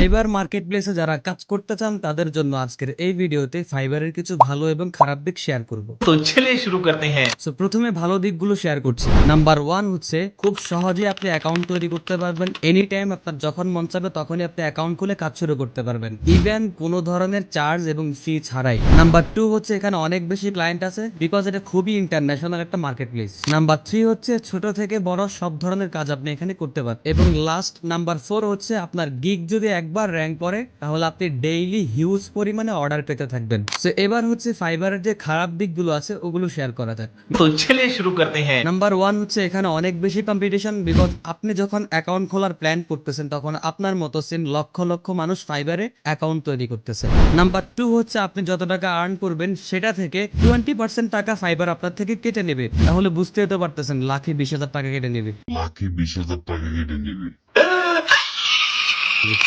Fibre market প্লেসে যারা কাজ করতে চান তাদের জন্য আজকের এই ভিডিওতে ফাইবারের কিছু ভালো এবং খারাপ দিক শেয়ার করব। তো চলে শুরু করতে হ্যাঁ। সো প্রথমে ভালো দিকগুলো শেয়ার করছি। নাম্বার ওয়ান হচ্ছে খুব সহজে আপনি অ্যাকাউন্ট তৈরি করতে পারবেন। এনি টাইম আপনার যখন মন চাবে তখনই আপনি অ্যাকাউন্ট খুলে কাজ শুরু করতে পারবেন। ইভেন কোনো ধরনের চার্জ এবং ফি ছাড়াই। নাম্বার টু হচ্ছে এখানে অনেক বেশি ক্লায়েন্ট আছে বিকজ এটা খুবই ইন্টারন্যাশনাল একটা মার্কেট প্লেস নাম্বার থ্রি হচ্ছে ছোট থেকে বড় সব ধরনের কাজ আপনি এখানে করতে পারেন এবং লাস্ট নাম্বার ফোর হচ্ছে আপনার গিগ যদি এক একবার র্যাঙ্ক করে তাহলে আপনি ডেইলি হিউজ পরিমাণে অর্ডার পেতে থাকবেন। তো এবার হচ্ছে ফাইবারের যে খারাপ দিকগুলো আছে ওগুলো শেয়ার করা যাক। তো চলে শুরু করতে হ্যাঁ। নাম্বার ওয়ান হচ্ছে এখানে অনেক বেশি কম্পিটিশন বিকজ আপনি যখন অ্যাকাউন্ট খোলার প্ল্যান করতেছেন তখন আপনার মতো সেম লক্ষ লক্ষ মানুষ ফাইবারে অ্যাকাউন্ট তৈরি করতেছে। নাম্বার টু হচ্ছে আপনি যত টাকা আর্ন করবেন সেটা থেকে টোয়েন্টি পার্সেন্ট টাকা ফাইবার আপনার থেকে কেটে নেবে। তাহলে বুঝতেই তো পারতেছেন লাখে বিশ হাজার টাকা কেটে নেবে। লাখে বিশ হাজার টাকা কেটে নেবে।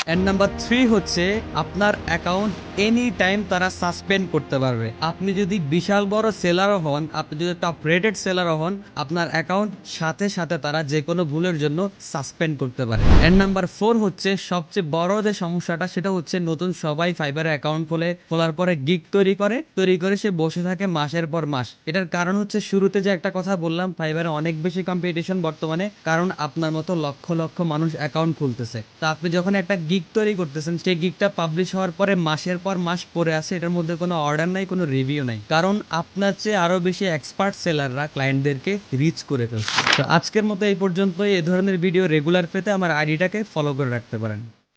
এন্ড নাম্বার থ্রি হচ্ছে আপনার অ্যাকাউন্ট এনি টাইম তারা সাসপেন্ড করতে পারবে। আপনি যদি বিশাল বড় সেলারও হন, আপনি যদি টপ রেটেড সেলারও হন, আপনার অ্যাকাউন্ট সাথে সাথে তারা যে কোনো ভুলের জন্য সাসপেন্ড করতে পারে। এন্ড নাম্বার ফোর হচ্ছে, সবচেয়ে বড় যে সমস্যাটা, সেটা হচ্ছে নতুন সবাই ফাইবারে অ্যাকাউন্ট খোলে, খোলার পরে গিগ তৈরি করে তৈরি করে সে বসে থাকে মাসের পর মাস। এটার কারণ হচ্ছে, শুরুতে যে একটা কথা বললাম ফাইবারে অনেক বেশি কম্পিটিশন বর্তমানে, কারণ আপনার মতো লক্ষ লক্ষ মানুষ অ্যাকাউন্ট খুলতেছে। তা আপনি যখন একটা গিগ তৈরি করতেছেন, সেই গিগটা পাবলিশ হওয়ার পরে মাসের পর মাস পরে আছে, এটার মধ্যে কোনো অর্ডার নাই, কোনো রিভিউ নাই। কারণ আপনার চেয়ে আরও বেশি এক্সপার্ট সেলাররা ক্লায়েন্টদেরকে রিচ করে ফেলছে। তো আজকের মতো এই পর্যন্ত এই ধরনের ভিডিও রেগুলার পেতে আমার আইডিটাকে ফলো করে রাখতে পারেন।